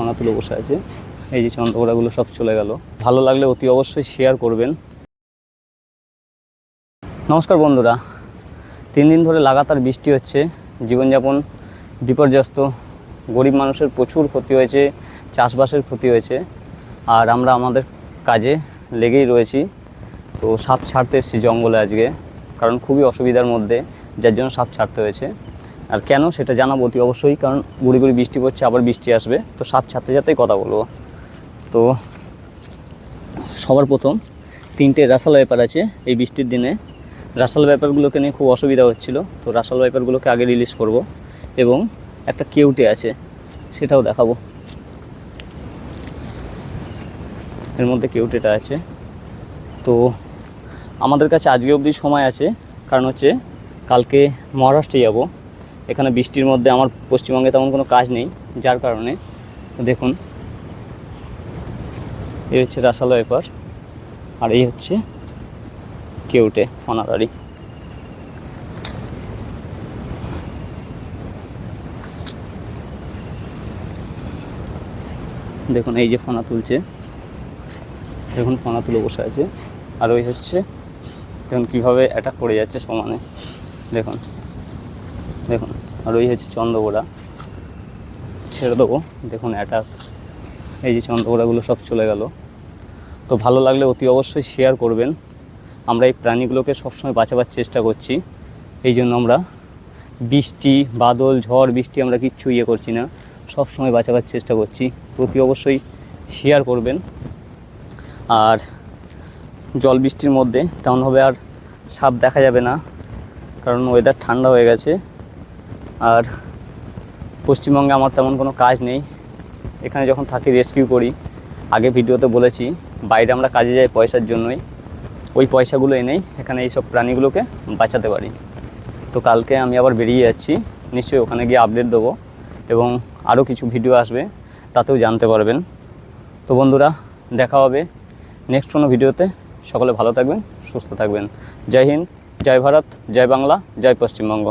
ফোনা তুলে বসে আছে। এই যে চন্দ্রকোড়াগুলো সব চলে গেল। ভালো লাগলে অতি অবশ্যই শেয়ার করবেন। নমস্কার বন্ধুরা। তিন দিন ধরে লাগাতার বৃষ্টি হচ্ছে। জীবনযাপন বিপর্যস্ত। গরিব মানুষের প্রচুর ক্ষতি হয়েছে, চাষবাসের ক্ষতি হয়েছে, আর আমরা আমাদের কাজে লেগেই রয়েছি। তো সাপ ছাড়তে এসেছি জঙ্গলে আজকে, কারণ খুবই অসুবিধার মধ্যে, যার জন্য সাপ ছাড়তে হয়েছে। আর কেন সেটা জানাব অতি অবশ্যই, কারণ গুড়ি গুড়ি বৃষ্টি পড়ছে, আবার বৃষ্টি আসবে। তো সাপ ছাড়তে ছাড়তেই কথা বলব। তো সবার প্রথম তিনটে রাসাল ব্যাপার আছে এই বৃষ্টির দিনে। রাসাল ব্যাপারগুলোকে নিয়ে খুব অসুবিধা হচ্ছিল। তো রাসাল ব্যাপারগুলোকে আগে রিলিজ করব এবং একটা কেউটে আছে, সেটাও দেখাবো। এর মধ্যে কেউটেটা আছে। তো আমাদের কাছে আজকে অবধি সময় আছে, কারণ হচ্ছে কালকে মহারাষ্ট্রে যাব। এখানে বৃষ্টির মধ্যে আমার পশ্চিমবঙ্গে তেমন কোনো কাজ নেই, যার কারণে দেখুন। এই হচ্ছে রাসালো ব্যাপার আর এই হচ্ছে কেউটে ফনাদারি দেখুন, এই যে ফোনা তুলছে। দেখুন, ফোনা তুলে বসে আছে। আর ওই হচ্ছে, দেখুন কীভাবে অ্যাটাক করে যাচ্ছে সমানে। দেখুন দেখুন। আর ওই হচ্ছে চন্দ্রগোড়া। ছেড়ে দেবো। দেখুন অ্যাটাক এই যে চন্দ্রগোড়াগুলো সব চলে গেল। তো ভালো লাগলে অতি অবশ্যই শেয়ার করবেন। আমরা এই প্রাণীগুলোকে সবসময় বাঁচাবার চেষ্টা করছি। এই জন্য আমরা বৃষ্টি, বাদল, ঝড়, বৃষ্টি আমরা কিচ্ছু ইয়ে করছি না। সব সময় বাঁচাবার চেষ্টা করছি। তো অতি অবশ্যই শেয়ার করবেন। আর জল বৃষ্টির মধ্যে তেমনভাবে আর সাপ দেখা যাবে না। কারণ ওয়েদার ঠান্ডা হয়ে গেছে। আর পশ্চিমবঙ্গে আমার তেমন কোনো কাজ নেই। এখানে যখন থাকি রেস্কিউ করি। আগে ভিডিওতে বলেছি, বাইরে আমরা কাজে যাই পয়সার জন্যই। ওই পয়সাগুলো এনেই এখানে এইসব প্রাণীগুলোকে বাঁচাতে পারি। তো কালকে আমি আবার বেরিয়ে যাচ্ছি। নিশ্চয়ই ওখানে গিয়ে আপডেট দেবো এবং আরও কিছু ভিডিও আসবে, তাতেও জানতে পারবেন। তো বন্ধুরা, দেখা হবে নেক্সট কোনো ভিডিওতে। সকলে ভালো থাকবেন, সুস্থ থাকবেন। জয় হিন্দ, জয় ভারত, জয় বাংলা, জয় পশ্চিমবঙ্গ।